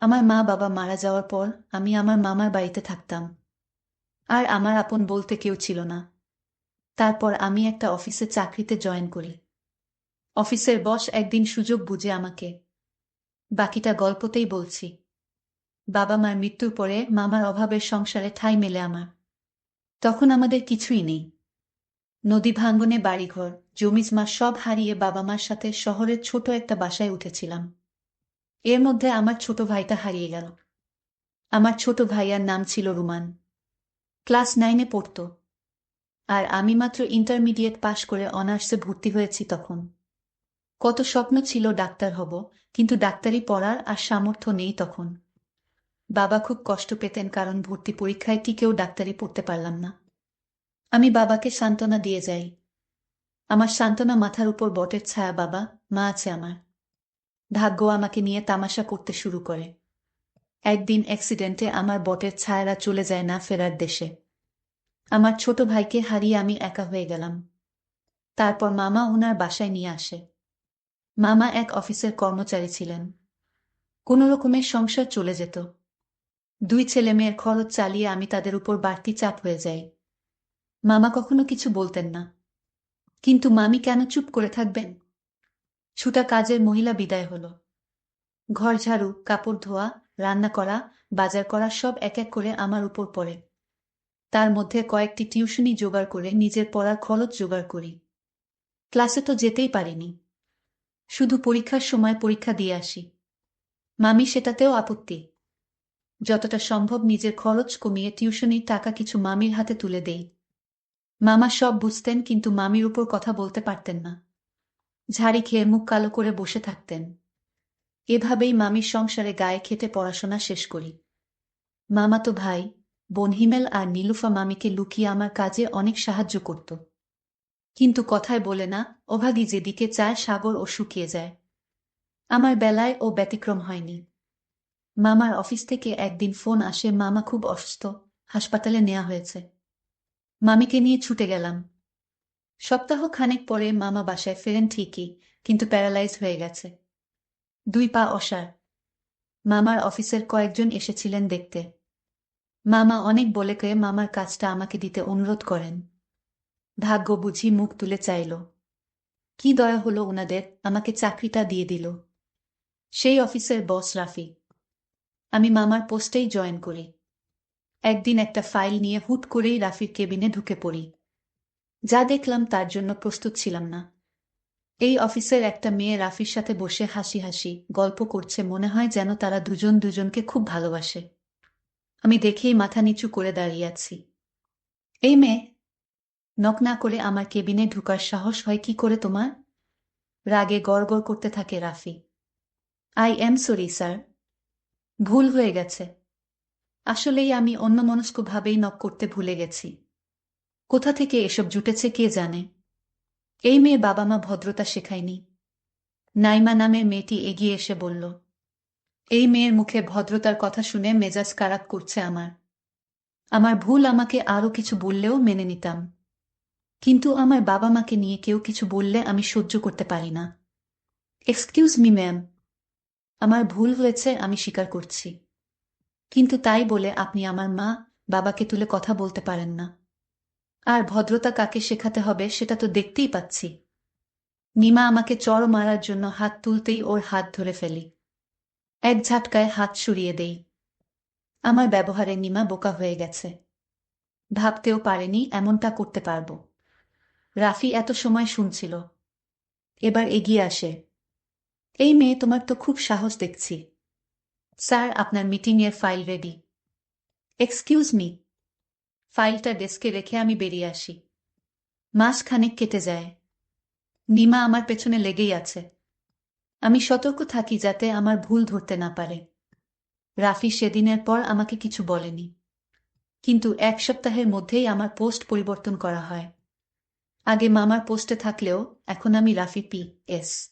আমার মা বাবা মারা যাওয়ার পর আমি আমার মামার বাড়িতে থাকতাম। আর আমার আপন বলতে কেউ ছিল না। তারপর আমি একটা অফিসে চাকরিতে জয়েন করি। অফিসের বস একদিন সুযোগ বুঝে আমাকে। বাকিটা গল্পতেই বলছি। বাবা মার মৃত্যুর পরে মামার অভাবের সংসারে ঠাঁই মেলে আমার। তখন আমাদের কিছুই নেই। নদী ভাঙ্গনে বাড়িঘর, জমিজমা সব হারিয়ে বাবা মার সাথে শহরের ছোট একটা বাসায় উঠেছিলাম। এর মধ্যে আমার ছোট ভাইটা হারিয়ে গেল। আমার ছোট ভাইয়ার নাম ছিল রুমান। ক্লাস নাইনে পড়ত। আর আমি মাত্র ইন্টারমিডিয়েট পাশ করে অনার্সে ভর্তি হয়েছি তখন। কত স্বপ্ন ছিল ডাক্তার হব, কিন্তু ডাক্তারি পড়ার আর সামর্থ্য নেই তখন। বাবা খুব কষ্ট পেতেন কারণ ভর্তি পরীক্ষায় টিকেও ডাক্তারি পড়তে পারলাম না। আমি বাবাকে সান্ত্বনা দিয়ে যাই। আমার সান্ত্বনা মাথার উপর বটের ছায়া বাবা, মা আছে আমার। ভাগ্য আমাকে নিয়ে তামাশা করতে শুরু করে। একদিন অ্যাক্সিডেন্টে আমার বটের ছায়ারা চলে যায় না ফেরার দেশে। আমার ছোট ভাইকে হারিয়ে আমি একা হয়ে গেলাম। তারপর মামা ওনার বাসায় নিয়ে আসে। মামা এক অফিসের কর্মচারী ছিলেন। কোনো রকমের সংসার চলে যেত। দুই ছেলে মেয়ের খরচ চালিয়ে আমি তাদের উপর বাড়তি চাপ হয়ে যাই। মামা কখনো কিছু বলতেন না। কিন্তু মামি কেন চুপ করে থাকবেন? ছুটা কাজের মহিলা বিদায় হল। ঘর ঝাড়ু, কাপড় ধোয়া, রান্না করা, বাজার করা সব এক এক করে আমার উপর পড়ে। তার মধ্যে কয়েকটি টিউশনি জোগাড় করে নিজের পড়ার খরচ জোগাড় করি। ক্লাসে তো যেতেই পারিনি। শুধু পরীক্ষার সময় পরীক্ষা দিয়ে আসি। মামি সেটাতেও আপত্তি। যতটা সম্ভব নিজের খরচ কমিয়ে টিউশনির টাকা কিছু মামির হাতে তুলে দেই। মামা সব বুঝতেন, কিন্তু মামির উপর কথা বলতে পারতেন না। ঝাড়ি খেয়ে মুখ কালো করে বসে থাকতেন। এভাবেই মামির সংসারে গায়ে খেতে পড়াশোনা শেষ করি। মামা তো ভাই, বোন হিমেল আর নীলুফা মামিকে লুকিয়ে আমার কাজে অনেক সাহায্য করত। কিন্তু কথায় বলে না, অভাগী যেদিকে চায় সাগর ও শুকিয়ে যায়। আমার বেলায় ও ব্যতিক্রম হয়নি। মামার অফিস থেকে একদিন ফোন আসে, মামা খুব অসুস্থ, হাসপাতালে নেওয়া হয়েছে। মামিকে নিয়ে ছুটে গেলাম। সপ্তাহ খানেক পরে মামা বাসায় ফেরেন ঠিকই, কিন্তু প্যারালাইজ হয়ে গেছে। দুই পা অসার। মামার অফিসের কয়েকজন এসেছিলেন দেখতে। মামা অনেক বলে কয়ে মামার কাজটা আমাকে দিতে অনুরোধ করেন। ভাগ্য বুঝি মুখ তুলে চাইল। কি দয়া হলো ওনাদের আমাকে চাকরিটা দিয়ে দিল। সেই অফিসের বস রাফি আমি মামার পোস্টেই জয়েন করি। একদিন একটা ফাইল নিয়ে হুট করেই রাফির কেবিনে ঢুকে পড়ি। যা দেখলাম তার জন্য প্রস্তুত ছিলাম না। এই অফিসের একটা মেয়ে রাফির সাথে বসে হাসি হাসি গল্প করছে, মনে হয় যেন তারা দুজন দুজনকে খুব ভালোবাসে। আমি দেখেই মাথা নিচু করে দাঁড়িয়ে আছি। এই মেয়ে নক না করে আমার কেবিনে ঢুকার সাহস হয় কি করে তোমার? রাগে গড় করতে থাকে Rafi. I am sorry sir ভুল হয়ে গেছে। আসলেই আমি অন্যমনস্কভাবেই নক করতে ভুলে গেছি। কোথা থেকে এসব জুটেছে কে জানে? এই মেয়ে বাবা মা ভদ্রতা শেখায়নি। নাইমা নামের মেয়েটি এগিয়ে এসে বলল, এই মেয়ের মুখে ভদ্রতার কথা শুনে মেজাজ কারাক করছে আমার। আমার ভুল আমাকে আরও কিছু বললেও মেনে নিতাম। কিন্তু আমার বাবা মাকে নিয়ে কেউ কিছু বললে আমি সহ্য করতে পারি না। Excuse me, ma'am. আমার ভুল হয়েছে, আমি স্বীকার করছি। কিন্তু তাই বলে আপনি আমার মা, বাবাকে তুলে কথা বলতে পারেন না। আর ভদ্রতা কাকে শেখাতে হবে সেটা তো দেখতেই পাচ্ছি। নিমা আমাকে চড় মারার জন্য হাত তুলতেই ওর হাত ধরে ফেলি। এক ঝাটকায় হাত সরিয়ে দেই। আমার ব্যবহারে নিমা বোকা হয়ে গেছে। ভাবতেও পারেনি এমনটা করতে পারব। রাফি এত সময় শুনছিল। এবার এগিয়ে আসে। এই মেয়ে, তোমার তো খুব সাহস দেখছি। স্যার, আপনার মিটিংয়ের ফাইল রেডি এক্সকিউজ মি ফাইলটা ডেস্কে রেখে আমি বেরিয়ে আসি। মাস খানেক কেটে যায়। নিমা আমার পেছনে লেগেই আছে। আমি সতর্ক থাকি যাতে আমার ভুল ধরতে না পারে। রাফি সেদিনের পর আমাকে কিছু বলেনি। কিন্তু এক সপ্তাহের মধ্যেই আমার পোস্ট পরিবর্তন করা হয়। আগে মামার পোস্টে থাকলেও এখন আমি রাফি পি এস।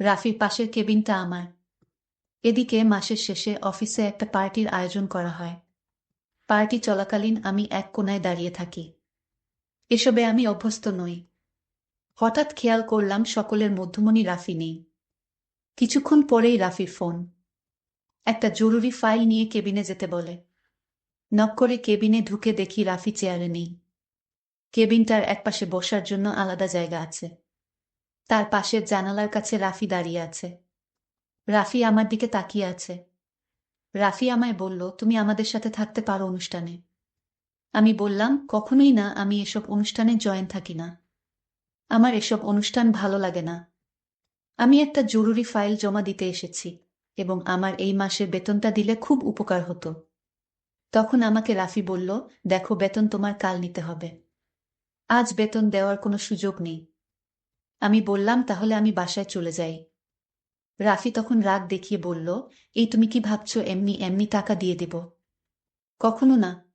রাফির পাশের কেবিনটা আমার। এদিকে মাসের শেষে অফিসে একটা পার্টির আয়োজন করা হয়। পার্টি চলাকালীন আমি এক কোনায় দাঁড়িয়ে থাকি। এসবে আমি অভ্যস্ত নই। হঠাৎ খেয়াল করলাম সকলের মধ্যমণি রাফি নেই। কিছুক্ষণ পরেই রাফির ফোন। একটা জরুরি ফাইল নিয়ে কেবিনে যেতে বলে। নক করে কেবিনে ঢুকে দেখি রাফি চেয়ারে নেই। কেবিনটার একপাশে বসার জন্য আলাদা জায়গা আছে। তার পাশের জানালার কাছে রাফি দাঁড়িয়ে আছে। রাফি আমার দিকে তাকিয়ে আছে। রাফি আমায় বলল, তুমি আমাদের সাথে থাকতে পারো অনুষ্ঠানে। আমি বললাম, কখনোই না, আমি এসব অনুষ্ঠানে জয়েন থাকি না। আমার এসব অনুষ্ঠান ভালো লাগে না। আমি একটা জরুরি ফাইল জমা দিতে এসেছি এবং আমার এই মাসের বেতনটা দিলে খুব উপকার হতো। তখন আমাকে রাফি বলল, দেখো, বেতন তোমার কাল নিতে হবে। আজ বেতন দেওয়ার কোনো সুযোগ নেই। আমি বললাম, তাহলে আমি বাসায় চলে যাই। রাফি তখন রাগ দেখিয়ে বলল, এই তুমি কি ভাবছ, এমনি এমনি টাকা দিয়ে দেব? কখনো না।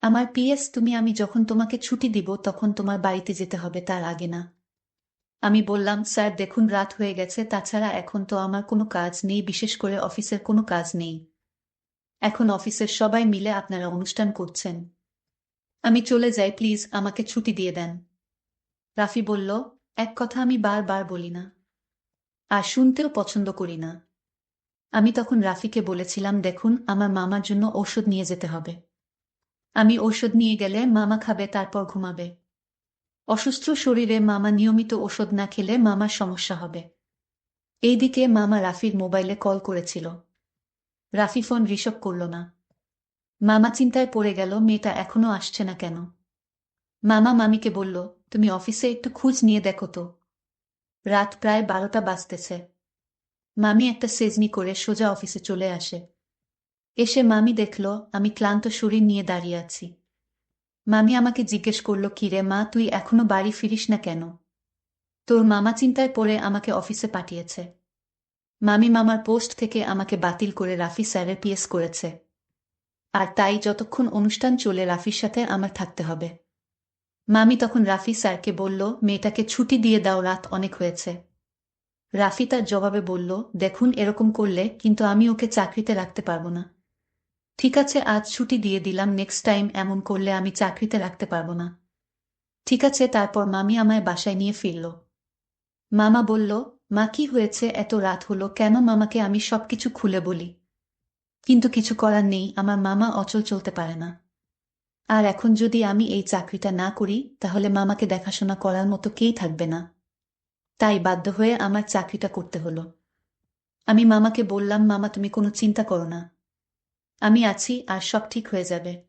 আমার পিএস, তুমি, আমি যখন তোমাকে ছুটি দিব, তখন তোমার বাড়িতে যেতে হবে, তার আগে না। আমি বললাম, স্যার, দেখুন, রাত হয়ে গেছে, তাছাড়া এখন তো আমার কোনো কাজ নেই, বিশেষ করে অফিসের কোনো কাজ নেই। এখন অফিসের সবাই মিলে আপনারা অনুষ্ঠান করছেন। আমি চলে যাই, প্লিজ, আমাকে ছুটি দিয়ে দেন। রাফি বলল, এক কথা আমি বারবার বলি না। আর শুনতেও পছন্দ করি না। আমি তখন রাফিকে বলেছিলাম, দেখুন, আমার মামার জন্য ঔষধ নিয়ে যেতে হবে। আমি ঔষধ নিয়ে গেলে মামা খাবে, তারপর ঘুমাবে। অসুস্থ শরীরে মামা নিয়মিত ওষুধ না খেলে মামার সমস্যা হবে। এইদিকে মামা রাফির মোবাইলে কল করেছিল। রাফি ফোন রিসভ করল না। মামা চিন্তায় পড়ে গেল, মেয়েটা এখনও আসছে না কেন? মামা মামিকে বলল, তুমি অফিসে একটু খুঁজ নিয়ে দেখো তো। রাত প্রায় বারোটা বাজতেছে। মামি একটা সেজনি করে সোজা অফিসে চলে আসে। এসে মামি দেখল, আমি ক্লান্ত শরীর নিয়ে দাঁড়িয়ে আছি। মামি আমাকে জিজ্ঞেস করল, কিরে মা, তুই এখনও বাড়ি ফিরিস না কেন? তোর মামা চিন্তায় পড়ে আমাকে অফিসে পাঠিয়েছে। মামি মামার পোস্ট থেকে আমাকে বাতিল করে রাফি স্যারের পিএস করেছে। আর তাই যতক্ষণ অনুষ্ঠান চলে, রাফির সাথে আমার থাকতে হবে। মামি তখন রাফি স্যারকে বলল, মেয়েটাকে ছুটি দিয়ে দাও, রাত অনেক হয়েছে। রাফি তার জবাবে বলল, দেখুন, এরকম করলে কিন্তু আমি ওকে চাকরিতে রাখতে পারব না। ঠিক আছে, আজ ছুটি দিয়ে দিলাম, নেক্সট টাইম এমন করলে আমি চাকরিতে রাখতে পারব না। ঠিক আছে, তারপর মামি আমায় বাসায় নিয়ে ফিরল। মামা বলল, মা, কি হয়েছে? এত রাত হলো, কেন মামাকে আমি সবকিছু খুলে বলি? কিন্তু কিছু করার নেই, আমার মামা অচল চলতে পারে না। আর এখন যদি আমি এই চাকরিটা না করি, তাহলে মামাকে দেখাশোনা করার মতো কেই থাকবে না। তাই বাধ্য হয়ে আমার চাকরিটা করতে হলো। আমি মামাকে বললাম, মামা, তুমি কোনো চিন্তা করো না। আমি আছি আর সব ঠিক হয়ে যাবে।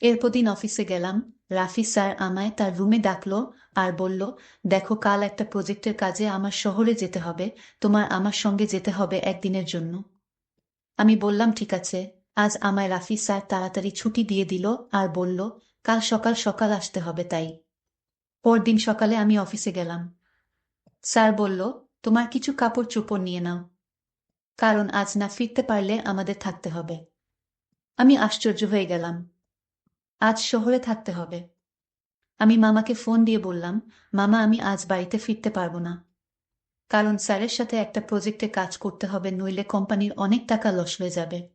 এরপর দিন অফিসে গেলাম। রাফি স্যার আমায় তার রুমে ডাকলো আর বলল, দেখো, কাল একটা প্রজেক্টের কাজে আমার শহরে যেতে হবে। তোমার আমার সঙ্গে যেতে হবে একদিনের জন্য। আমি বললাম, ঠিক আছে। আজ আমায় রাফি স্যার তাড়াতাড়ি ছুটি দিয়ে দিল আর বলল, কাল সকাল সকাল আসতে হবে তাই। পরদিন সকালে আমি অফিসে গেলাম। স্যার বলল, তোমার কিছু কাপড় চোপড় নিয়ে নাও। কারণ আজ না ফিরতে পারলে আমাদের থাকতে হবে। আমি আশ্চর্য হয়ে গেলাম। আজ শহরে থাকতে হবে। আমি মামাকে ফোন দিয়ে বললাম, মামা আমি আজ বাড়িতে ফিরতে পারব না। কারণ স্যারের সাথে একটা প্রজেক্টে কাজ করতে হবে নইলে কোম্পানির অনেক টাকা লস হয়ে যাবে।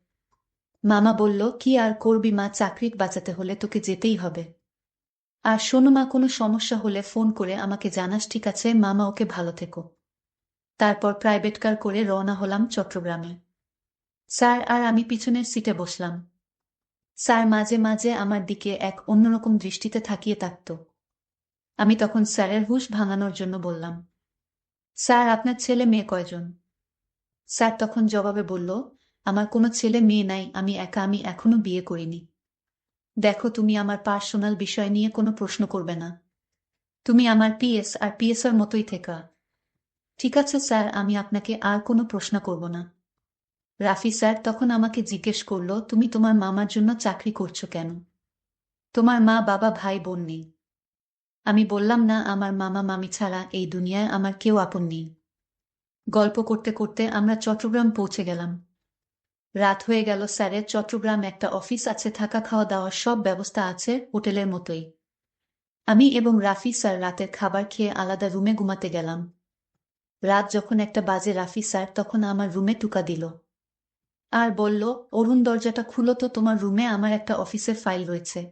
মামা বলল, কি আর করবি মা চাকরি বাঁচাতে হলে তোকে যেতেই হবে। আর শোনো মা, কোনো সমস্যা হলে ফোন করে আমাকে জানাস, ঠিক আছে? মামা, ওকে ভালো থেকো। তারপর প্রাইভেট কার করে রওনা হলাম চট্টগ্রামে। স্যার, আর আমি পিছনের সিটে বসলাম। স্যার, মাঝে মাঝে আমার দিকে এক অন্যরকম দৃষ্টিতে থাকিয়ে থাকত আমি তখন স্যারের হুশ ভাঙানোর জন্য বললাম, স্যার, আপনার ছেলে মেয়ে কয়জন? স্যার তখন জবাবে বলল আমার কোনো ছেলে মেয়ে নাই, আমি একা, আমি এখনও বিয়ে করিনি। দেখো, তুমি আমার পার্সোনাল বিষয় নিয়ে কোনো প্রশ্ন করবে না। তুমি আমার পিএস আর পিএসআর মতোই থেকা। ঠিক আছে, স্যার, আমি আপনাকে আর কোনো প্রশ্ন করব না। রাফি, স্যার, তখন আমাকে জিজ্ঞেস করল, তুমি তোমার মামার জন্য চাকরি করছ কেন? তোমার মা, বাবা, ভাই, বোন নেই। আমি বললাম, না, আমার মামা, মামি ছাড়া এই দুনিয়ায় আমার কেউ আপন নেই। গল্প করতে করতে আমরা চট্টগ্রাম পৌঁছে গেলাম। রাত হয়ে গেল স্যারের। চট্টগ্রাম একটা অফিস আছে, থাকা খাওয়া দাওয়ার সব ব্যবস্থা আছে হোটেলের মতোই। আমি এবং রাফি স্যার রাতের খাবার খেয়ে আলাদা রুমে ঘুমাতে গেলাম। রাত যখন একটা বাজে, রাফি স্যার তখন আমার রুমে টুকা দিল। আর বলল, অরুণ, দরজাটা খুলো তো, তোমার রুমে আমার একটা অফিসের ফাইল রয়েছে।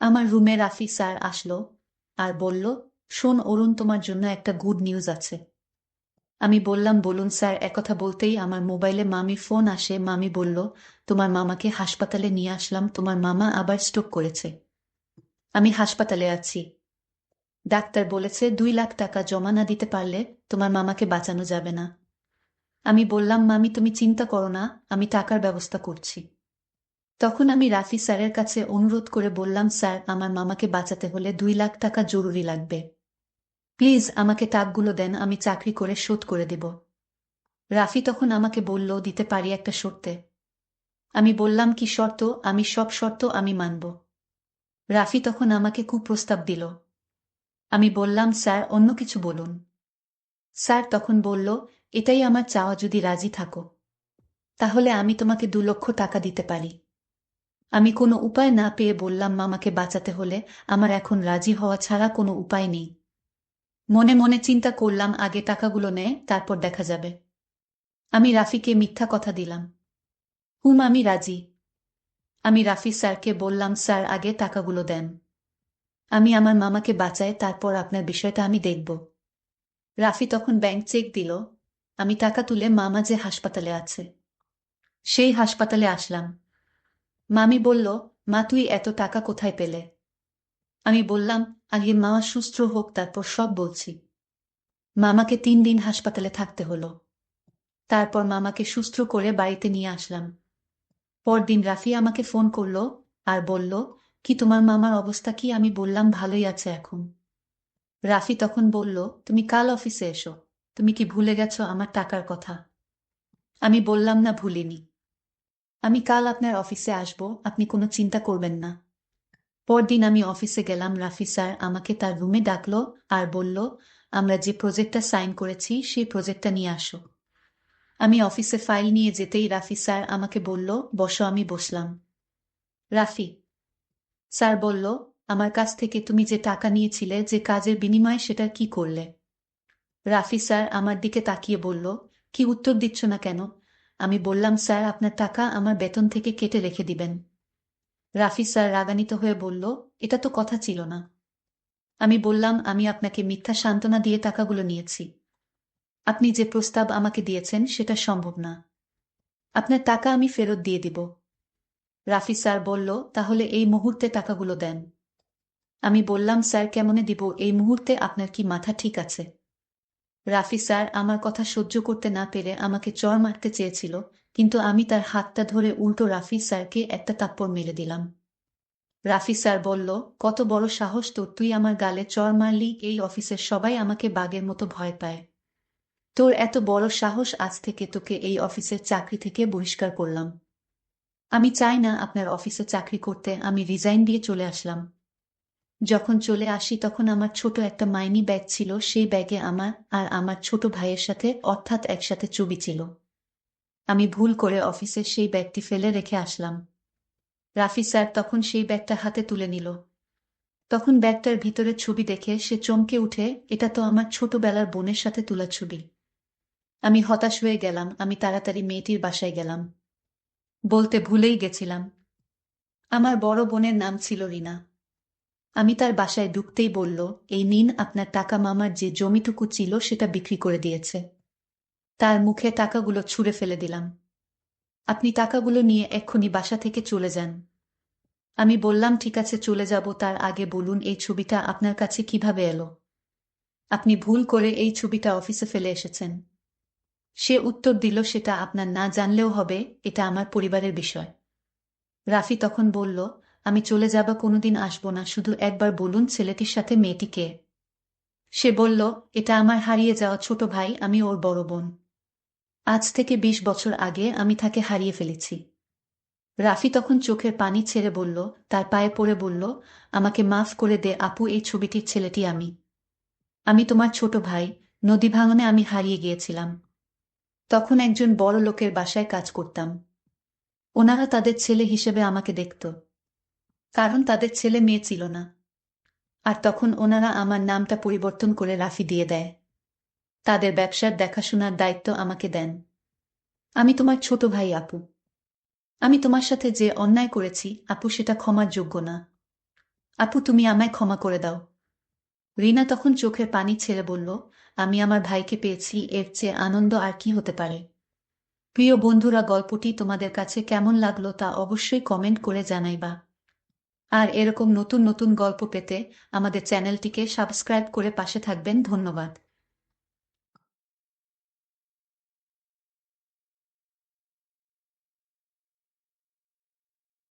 আমার রুমে রাফি স্যার আসলো আর বলল, শোন অরুণ, তোমার জন্য একটা গুড নিউজ আছে। আমি বললাম, বলুন স্যার, একথা বলতেই আমার মোবাইলে মামি ফোন আসে। মামি বলল, তোমার মামাকে হাসপাতালে নিয়ে আসলাম। তোমার মামা আবার স্ট্রোক করেছে। আমি হাসপাতালে আছি। ডাক্তার বলেছে, দুই লাখ টাকা জমা না দিতে পারলে তোমার মামাকে বাঁচানো যাবে না। আমি বললাম, মামি, তুমি চিন্তা করো না, আমি টাকার ব্যবস্থা করছি। তখন আমি রাফি স্যারের কাছে অনুরোধ করে বললাম, স্যার, আমার মামাকে বাঁচাতে হলে দুই লাখ টাকা জরুরি লাগবে। প্লিজ আমাকে টাকগুলো দেন, আমি চাকরি করে শোধ করে দেব। রাফি তখন আমাকে বলল, দিতে পারি একটা শর্তে। আমি বললাম, কি শর্ত? আমি সব শর্ত আমি মানব। রাফি তখন আমাকে কুপ্রস্তাব দিল। আমি বললাম, স্যার, অন্য কিছু বলুন। স্যার তখন বলল, এটাই আমার চাওয়া, যদি রাজি থাকো। তাহলে আমি তোমাকে দু লক্ষ টাকা দিতে পারি। আমি কোনো উপায় না পেয়ে বললাম, মামাকে বাঁচাতে হলে আমার এখন রাজি হওয়া ছাড়া কোনো উপায় নেই। মনে মনে চিন্তা করলাম, আগে টাকাগুলো নেয় তারপর দেখা যাবে। আমি রাফিকে মিথ্যা কথা দিলাম। হুম, আমি রাজি। আমি রাফি স্যারকে বললাম, স্যার, আগে টাকাগুলো দেন। আমি আমার মামাকে বাঁচাই, তারপর আপনার বিষয়টা আমি দেখব। রাফি তখন ব্যাংক চেক দিল। আমি টাকা তুলে মামা যে হাসপাতালে আছে, সেই হাসপাতালে আসলাম। মামি বলল, মা, তুই এত টাকা কোথায় পেলে? আমি বললাম আগে মামা সুস্থ হোক, তারপর সব বলছি। মামাকে তিন দিন হাসপাতালে থাকতে হলো। তারপর মামাকে সুস্থ করে বাড়িতে নিয়ে আসলাম। পরদিন রাফি আমাকে ফোন করল আর বলল, কি তোমার মামার অবস্থা কি? আমি বললাম, ভালোই আছে এখন। রাফি তখন বলল, তুমি কাল অফিসে এসো। তুমি কি ভুলে গেছো আমার টাকার কথা? আমি বললাম, না, ভুলিনি। আমি কাল আপনার অফিসে আসব, আপনি কোনো চিন্তা করবেন না। পরদিন আমি অফিসে গেলাম, রাফি স্যার আমাকে তার রুমে ডাকলো আর বলল, আমরা যে প্রজেক্টটা সাইন করেছি, সেই প্রজেক্টটা নিয়ে আসো। আমি অফিসে ফাইল নিয়ে যেতেই রাফি স্যার আমাকে বলল, বসো, আমি বসলাম। রাফি, স্যার বলল, আমার কাছ থেকে তুমি যে টাকা নিয়েছিলে, যে কাজের বিনিময়ে সেটা কি করলে? রাফি স্যার আমার দিকে তাকিয়ে বলল, কি উত্তর দিচ্ছ না কেন? আমি বললাম, স্যার, আপনার টাকা আমার বেতন থেকে কেটে রেখে দিবেন। রাফি স্যার রাগানিত হয়ে বলল, এটা তো কথা ছিল না। আমি বললাম, আমি আপনাকে মিথ্যা সান্ত্বনা দিয়ে টাকাগুলো নিয়েছি। আপনি যে প্রস্তাব আমাকে দিয়েছেন, সেটা সম্ভব না। আপনার টাকা আমি ফেরত দিয়ে দিব। রাফি স্যার বলল, তাহলে এই মুহূর্তে টাকাগুলো দেন। আমি বললাম, স্যার, কেমনে দিব? এই মুহূর্তে আপনার কি মাথা ঠিক আছে? রাফি স্যার আমার কথা সহ্য করতে না পেরে আমাকে চর মারতে চেয়েছিল কিন্তু আমি তার হাতটা ধরে উল্টো রাফি স্যারকে একটা তাপ্পর মেরে দিলাম। রাফি স্যার বলল, কত বড় সাহস তোর, তুই আমার গালে চর মারলি, এই অফিসের সবাই আমাকে বাঘের মতো ভয় পায়। তোর এত বড় সাহস আজ থেকে তোকে এই অফিসের চাকরি থেকে বহিষ্কার করলাম। আমি চাই না আপনার অফিসে চাকরি করতে আমি রিজাইন দিয়ে চলে আসলাম। যখন চলে আসি তখন আমার ছোট একটা মাইনি ব্যাগ ছিল, সেই ব্যাগে আমার আর আমার ছোট ভাইয়ের সাথে অর্থাৎ একসাথে চুবি ছিল। আমি ভুল করে অফিসে সেই ব্যাগটি ফেলে রেখে আসলাম। রাফি স্যার তখন সেই ব্যাগটা হাতে তুলে নিল। তখন ব্যাগটার ভিতরে ছবি দেখে সে চমকে উঠে, এটা তো আমার ছোটবেলার বোনের সাথে তোলা ছবি। আমি হতাশ হয়ে গেলাম, আমি তাড়াতাড়ি মেয়েটির বাসায় গেলাম। বলতে ভুলেই গেছিলাম। আমার বড় বোনের নাম ছিল রিনা। আমি তার বাসায় ঢুকতেই বলল, এই নিন, আপনার টাকা মামার যে জমিটুকু ছিল সেটা বিক্রি করে দিয়েছে। তার মুখে টাকাগুলো ছুঁড়ে ফেলে দিলাম। আপনি টাকাগুলো নিয়ে এক্ষুনি বাসা থেকে চলে যান। আমি বললাম, ঠিক আছে, চলে যাব, তার আগে বলুন এই ছবিটা আপনার কাছে কীভাবে এলো? আপনি ভুল করে এই ছবিটা অফিসে ফেলে এসেছেন। সে উত্তর দিল, সেটা আপনার না জানলেও হবে, এটা আমার পরিবারের বিষয়। রাফি তখন বলল, আমি চলে যাব, কোনোদিন আসব না, শুধু একবার বলুন ছেলেটির সাথে মেয়েটিকে সে বলল, এটা আমার হারিয়ে যাওয়া ছোট ভাই, আমি ওর বড় বোন। আজ থেকে বিশ বছর আগে আমি তাকে হারিয়ে ফেলেছি। রাফি তখন চোখের পানি ছেড়ে বলল, তার পায়ে পড়ে বলল, আমাকে মাফ করে দে আপু, এই ছবিটির ছেলেটি আমি। আমি তোমার ছোট ভাই, নদী ভাঙনে আমি হারিয়ে গিয়েছিলাম। তখন একজন বড় লোকের বাসায় কাজ করতাম। ওনারা তাদের ছেলে হিসেবে আমাকে দেখত। কারণ তাদের ছেলে মেয়ে ছিল না। আর তখন ওনারা আমার নামটা পরিবর্তন করে রাফি দিয়ে দেয়। তাদের ব্যবসার দেখাশোনার দায়িত্ব আমাকে দেন। আমি তোমার ছোট ভাই, আপু। আমি তোমার সাথে যে অন্যায় করেছি, আপু, সেটা ক্ষমার যোগ্য না। আপু, তুমি আমায় ক্ষমা করে দাও। রিনা তখন চোখের পানি ছেড়ে বলল, আমি আমার ভাইকে পেয়েছি, এর চেয়ে আনন্দ আর কি হতে পারে? প্রিয় বন্ধুরা, গল্পটি তোমাদের কাছে কেমন লাগল তা অবশ্যই কমেন্ট করে জানাইবা। আর এরকম নতুন নতুন গল্প পেতে আমাদের চ্যানেলটিকে সাবস্ক্রাইব করে পাশে থাকবেন। ধন্যবাদ।